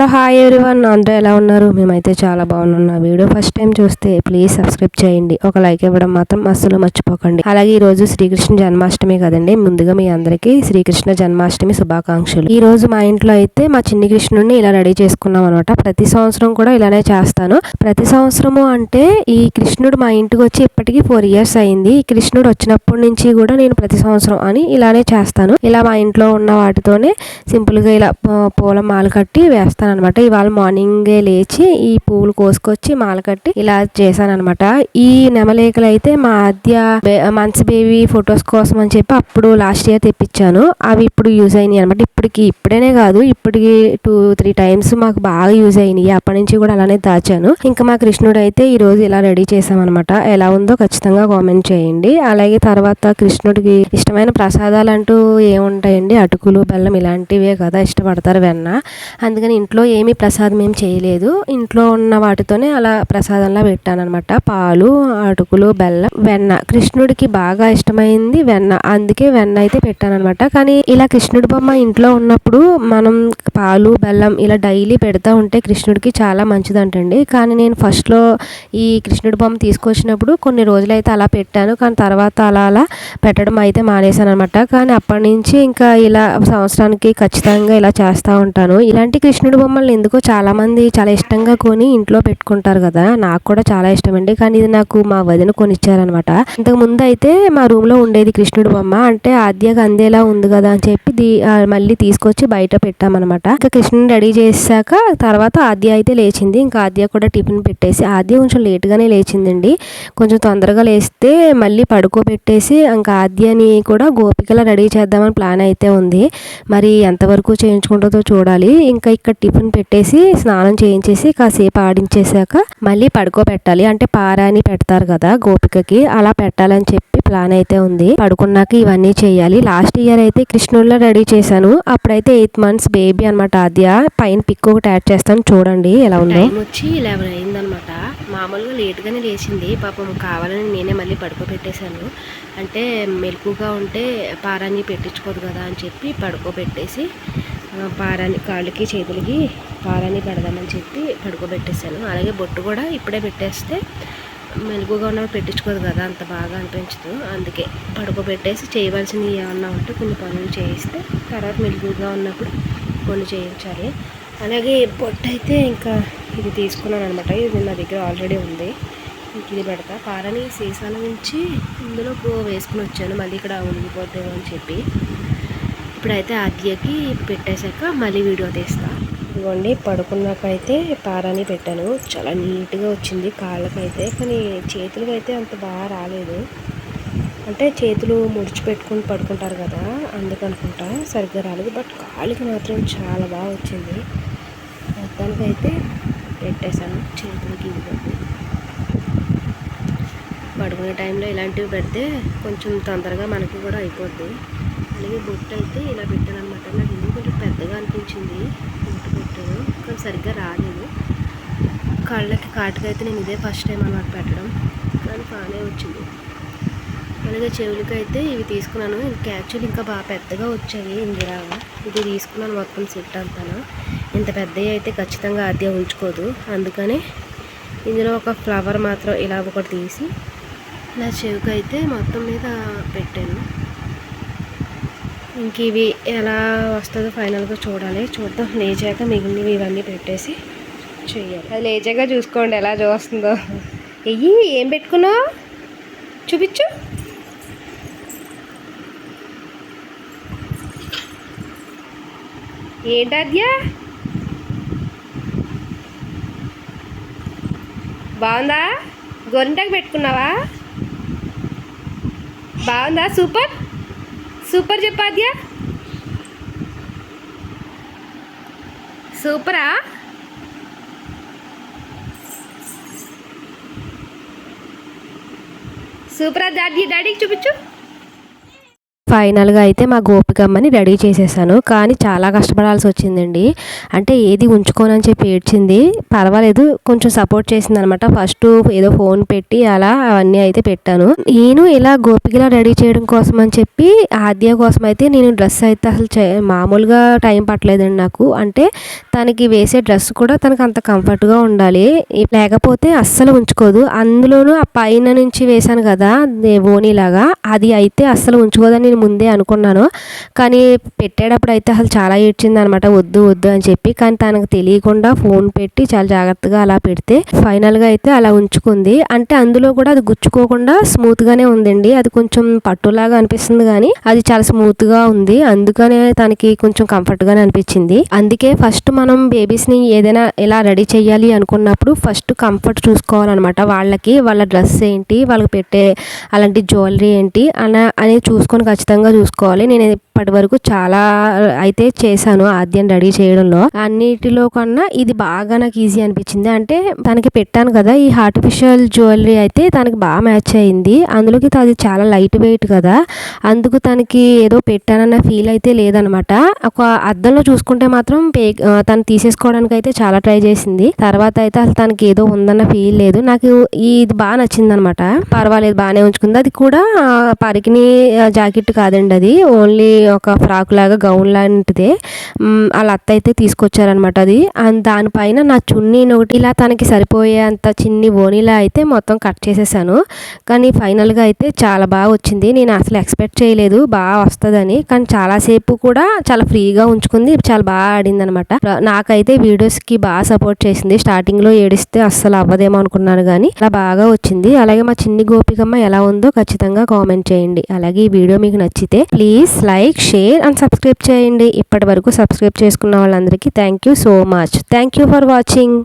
Hello hi everyone. అందరూ ఎలా ఉన్నారు? మేమైతే చాలా బాగున్నాం. వీడియో ఫస్ట్ టైం చూస్తే ప్లీజ్ సబ్స్క్రైబ్ చేయండి. ఒక లైక్ ఇవ్వడం మాత్రం అస్సలు మర్చిపోకండి. అలాగే ఈ రోజు శ్రీకృష్ణ జన్మాష్టమి కదండి. ముందుగా మీ అందరికీ శ్రీకృష్ణ జన్మాష్టమి శుభాకాంక్షలు. ఈ రోజు మా ఇంట్లో అయితే మా చిన్ని కృష్ణుడిని ఇలా రెడీ చేసుకున్నాం అనమాట ప్రతి సంవత్సరం కూడా ఇలానే చేస్తాను. ప్రతి సంవత్సరము అంటే ఈ కృష్ణుడు మా ఇంటికి వచ్చి ఇప్పటికీ ఫోర్ ఇయర్స్ అయింది. ఈ కృష్ణుడు వచ్చినప్పటి నుంచి కూడా నేను ప్రతి సంవత్సరం అని ఇలానే చేస్తాను. ఇలా మా ఇంట్లో ఉన్న వాటితోనే సింపుల్గా ఇలా పూ- పూల మాల కట్టి వేస్తాను అనమాట ఇవాళ మార్నింగే లేచి ఈ పువ్వులు కోసుకొచ్చి మాల కట్టి ఇలా చేశాను అనమాట ఈ నెమలేకలు అయితే మా ఆద్య బే- మంచి బేబీ ఫొటోస్ కోసం అని చెప్పి అప్పుడు లాస్ట్ ఇయర్ తెప్పించాను. అవి ఇప్పుడు యూజ్ అయినాయి అనమాట ఇప్పటికి ఇప్పుడేనే కాదు ఇప్పటికి టూ త్రీ టైమ్స్ మాకు బాగా యూజ్ అయినాయి. అప్పటి నుంచి కూడా అలానే దాచాను. ఇంకా మా కృష్ణుడు అయితే ఈ రోజు ఇలా రెడీ చేసామన్నమాట ఎలా ఉందో ఖచ్చితంగా కామెంట్ చేయండి. అలాగే తర్వాత కృష్ణుడికి ఇష్టమైన ప్రసాదాలు అంటూ ఏముంటాయండి? అటుకులు బెల్లం ఇలాంటివే కదా ఇష్టపడతారు వెన్న. అందుకని ఇంట్లో ఏమీ ప్రసాదం ఏం చేయలేదు. ఇంట్లో ఉన్న వాటితోనే అలా ప్రసాదంలా పెట్టాను అనమాట పాలు అటుకులు బెల్లం వెన్న. కృష్ణుడికి బాగా ఇష్టమైంది వెన్న. అందుకే వెన్న అయితే పెట్టానమాట కానీ ఇలా కృష్ణుడి బొమ్మ ఇంట్లో ఉన్నప్పుడు మనం పాలు బెల్లం ఇలా డైలీ పెడతా ఉంటే కృష్ణుడికి చాలా మంచిదంటండి. కానీ నేను ఫస్ట్లో ఈ కృష్ణుడి బొమ్మ తీసుకొచ్చినప్పుడు కొన్ని రోజులైతే అలా పెట్టాను. కానీ తర్వాత అలా అలా పెట్టడం అయితే మానేశాను అనమాట కానీ అప్పటి నుంచి ఇంకా ఇలా సంవత్సరానికి ఖచ్చితంగా ఇలా చేస్తూ ఉంటాను. ఇలాంటి కృష్ణుడి బొమ్మలు ఎందుకో చాలామంది చాలా ఇష్టంగా కొని ఇంట్లో పెట్టుకుంటారు కదా. నాకు కూడా చాలా ఇష్టం అండి కానీ ఇది నాకు మా వదిన కొనిచ్చారనమాట ఇంతకు ముందు అయితే మా రూమ్లో ఉండేది కృష్ణుడు బొమ్మ. అంటే ఆద్యగా అందేలా ఉంది కదా అని చెప్పి దీ- మళ్ళీ తీసుకొచ్చి బయట పెట్టామన్నమాట. ఇంకా కృష్ణుని రెడీ చేశాక తర్వాత ఆద్య అయితే లేచింది. ఇంకా ఆద్య కూడా టిఫిన్ పెట్టేసి ఆద్య కొంచెం లేట్గానే లేచిందండి. కొంచెం తొందరగా లేస్తే మళ్ళీ పడుకోబెట్టేసి ఇంకా ఆద్యని కూడా గోపికలా రెడీ చేద్దామని ప్లాన్ అయితే ఉంది. మరి ఎంతవరకు చేయించుకుంటుందో చూడాలి. ఇంకా ఇక్కడ టిఫిన్ పెట్టేసి స్నానం చేయించేసి కాసేపు ఆడించేశాక మళ్ళీ పడుకోబెట్టాలి. అంటే పారాని పెడతారు కదా గోపికకి. అలా పెట్టాలని చెప్పి ప్లాన్ అయితే ఉంది. పడుకున్నాక ఇవన్నీ చేయాలి. లాస్ట్ ఇయర్ అయితే కృష్ణుల్లో రెడీ చేశాను. అప్పుడైతే ఎయిత్ మంత్స్ బేబీ అనమాట ఆద్య. పైన పిక్ ఒకటి యాడ్ చేస్తాను. చూడండి ఎలా ఉందో. వచ్చి లెవెన్ అయిందనమాట మామూలుగా లేట్గానే లేచింది. పాపం కావాలని నేనే మళ్ళీ పడుకోబెట్టేశాను. అంటే మెలకుగా ఉంటే పారాన్ని పెట్టించుకోదు కదా అని చెప్పి పడుకోబెట్టేసి పారాన్ని కాళ్ళకి చేతులకి పారాన్ని పెడదామని చెప్పి పడుకోబెట్టేశాను. అలాగే బొట్టు కూడా ఇప్పుడే పెట్టేస్తే మెలుగుగా ఉన్నప్పుడు పెట్టించుకోదు కదా అంత బాగా అనిపించదు. అందుకే పడుకోబెట్టేసి చేయవలసినవి ఏమన్నా ఉంటే కొన్ని పనులు చేయిస్తే తర్వాత మెలుగుగా ఉన్నప్పుడు కొన్ని చేయించాలి. అలాగే బొట్టు అయితే ఇంకా ఇది తీసుకున్నాను అనమాట ఇది నా దగ్గర ఆల్రెడీ ఉంది. ఇంక ఇది పెడతా. పారని సీసాల నుంచి ఇందులో వేసుకుని వచ్చాను. మళ్ళీ ఇక్కడ ఉనిగిపోద్దేమో అని చెప్పి. ఇప్పుడైతే ఆద్యకి పెట్టేశాక మళ్ళీ వీడియో తీస్తా. ఇదిగోండి పడుకున్నాకైతే పారాని పెట్టాను. చాలా నీట్గా వచ్చింది కాళ్ళకైతే కానీ చేతులకి అయితే అంత బాగా రాలేదు. అంటే చేతులు ముడిచి పెట్టుకుని పడుకుంటారు కదా అందుకనుకుంటా సరిగ్గా రాలేదు. బట్ కాళ్ళకి మాత్రం చాలా బాగా వచ్చింది. మొత్తానికైతే పెట్టేశాను చేతులకి ఇవ్వండి పడుకునే టైంలో ఇలాంటివి పెడితే కొంచెం తొందరగా మనకి కూడా అయిపోద్ది. అలాగే బొట్టు అయితే ఇలా పెట్టాను అనమాట నాకు ఎందుకు కొంచెం పెద్దగా అనిపించింది బొట్టు పెట్టాను కానీ సరిగ్గా రాలేదు. కళ్ళకి కాటుకైతే నేను ఇదే ఫస్ట్ టైం అనమాట పెట్టడం. కానీ బాగానే వచ్చింది. అలాగే చెవులకి అయితే ఇవి తీసుకున్నాను. ఇంకా యాక్చువల్లీ ఇంకా బాగా పెద్దగా వచ్చాయి ఇందిరా. ఇది తీసుకున్నాను మొత్తం సెట్ అంతాను. ఇంత పెద్దవి అయితే ఖచ్చితంగా ఆద్య ఉంచుకోదు. అందుకని ఇందులో ఒక ఫ్లవర్ మాత్రం ఇలా ఒకటి తీసి ఇలా చెవికి అయితే మొత్తం మీద పెట్టాను. ఇంక ఇవి ఎలా వస్తుందో ఫైనల్గా చూడాలి. చూద్దాం. లేచాక మిగిలినవి ఇవన్నీ పెట్టేసి చెయ్యాలి. అది లేచాక చూసుకోండి ఎలా చూస్తుందో. ఎయ్యి ఏం పెట్టుకున్నావు? చూపించు. ఏంటద్యా బాగుందా? గోరింటాకు పెట్టుకున్నావా? బాగుందా? సూపర్. సూపర్ చెప్పాద్యా సూపరా? సూపరా డాడీ డాడీకి చూపించు. ఫైనల్గా అయితే మా గోపికమ్మని రెడీ చేసేసాను. కానీ చాలా కష్టపడాల్సి వచ్చిందండి. అంటే ఏది ఉంచుకోనని చెప్పి ఏడ్చింది. పర్వాలేదు కొంచెం సపోర్ట్ చేసింది అనమాట ఫస్ట్ ఏదో ఫోన్ పెట్టి అలా అవన్నీ అయితే పెట్టాను. నేను ఇలా గోపికలా రెడీ చేయడం కోసం అని చెప్పి ఆద్య కోసం అయితే నేను డ్రెస్ అయితే అసలు మామూలుగా టైం పట్టలేదండి నాకు. అంటే తనకి వేసే డ్రెస్ కూడా తనకు అంత కంఫర్ట్గా ఉండాలి. లేకపోతే అస్సలు ఉంచుకోదు. అందులోనూ ఆ పైన నుంచి వేశాను కదా ఓనీలాగా అది అయితే అస్సలు ఉంచుకోదని నేను ముందే అనుకున్నాను. కానీ పెట్టేటప్పుడు అయితే అసలు చాలా ఏడ్చింది అనమాట వద్దు వద్దు అని చెప్పి. కానీ తనకు తెలియకుండా ఫోన్ పెట్టి చాలా జాగ్రత్తగా అలా పెడితే ఫైనల్గా అయితే అలా ఉంచుకుంది. అంటే అందులో కూడా అది గుచ్చుకోకుండా స్మూత్గానే ఉందండి. అది కొంచెం పట్టులాగా అనిపిస్తుంది కానీ అది చాలా స్మూత్గా ఉంది. అందుకనే తనకి కొంచెం కంఫర్ట్గానే అనిపించింది. అందుకే ఫస్ట్ మనం బేబీస్ని ఏదైనా ఎలా రెడీ చేయాలి అనుకున్నప్పుడు ఫస్ట్ కంఫర్ట్ చూసుకోవాలన్నమాట వాళ్ళకి వాళ్ళ డ్రెస్ ఏంటి వాళ్ళకి పెట్టే అలాంటి జ్యువెలరీ ఏంటి అన అనేది చూసుకొని ఖచ్చితంగా చూసుకోవాలి. నేను ఇప్పటి వరకు చాలా అయితే చేశాను ఆద్యం రెడీ చేయడంలో. అన్నిటిలో కన్నా ఇది బాగా నాకు ఈజీ అనిపించింది. అంటే తనకి పెట్టాను కదా ఈ ఆర్టిఫిషియల్ జ్యువెలరీ అయితే తనకి బాగా మ్యాచ్ అయింది. అందులోకి అది చాలా లైట్ వెయిట్ కదా. అందుకు తనకి ఏదో పెట్టానన్న ఫీల్ అయితే లేదనమాట. ఒక అద్దంలో చూసుకుంటే మాత్రం పే తను తీసేసుకోవడానికి అయితే చాలా ట్రై చేసింది. తర్వాత అయితే అసలు తనకి ఏదో ఉందన్న ఫీల్ లేదు. నాకు ఇది బాగా నచ్చింది అనమాట పర్వాలేదు బాగానే ఉంచుకుంది. అది కూడా పరికిని జాకెట్ కాదండి అది. ఓన్లీ ఒక ఫ్రాక్ లాగా గౌన్ లాంటిదే. వాళ్ళ అత్త అయితే తీసుకొచ్చారనమాట అది. దానిపైన నా చున్నీ ఒకటి ఇలా తనకి సరిపోయే అంత చిన్ని ఓనీలా అయితే మొత్తం కట్ చేసేసాను. కానీ ఫైనల్గా అయితే చాలా బాగా వచ్చింది. నేను అసలు ఎక్స్పెక్ట్ చేయలేదు. బాగా వస్తుందని. కానీ చాలాసేపు కూడా చాలా ఫ్రీగా ఉంచుకుంది. చాలా బాగా ఆడింది అనమాట నాకైతే వీడియోస్కి బాగా సపోర్ట్ చేసింది. స్టార్టింగ్లో ఏడిస్తే అస్సలు అవ్వదేమో అనుకున్నాను కానీ అలా బాగా వచ్చింది. అలాగే మా చిన్ని గోపికమ్మ ఎలా ఉందో ఖచ్చితంగా కామెంట్ చేయండి. అలాగే ఈ వీడియో మీకు నచ్చితే please like share and subscribe చేయండి. ఇప్పటి వరకు సబ్స్క్రైబ్ చేసుకున్న వాళ్ళందరికీ thank you so much thank you for watching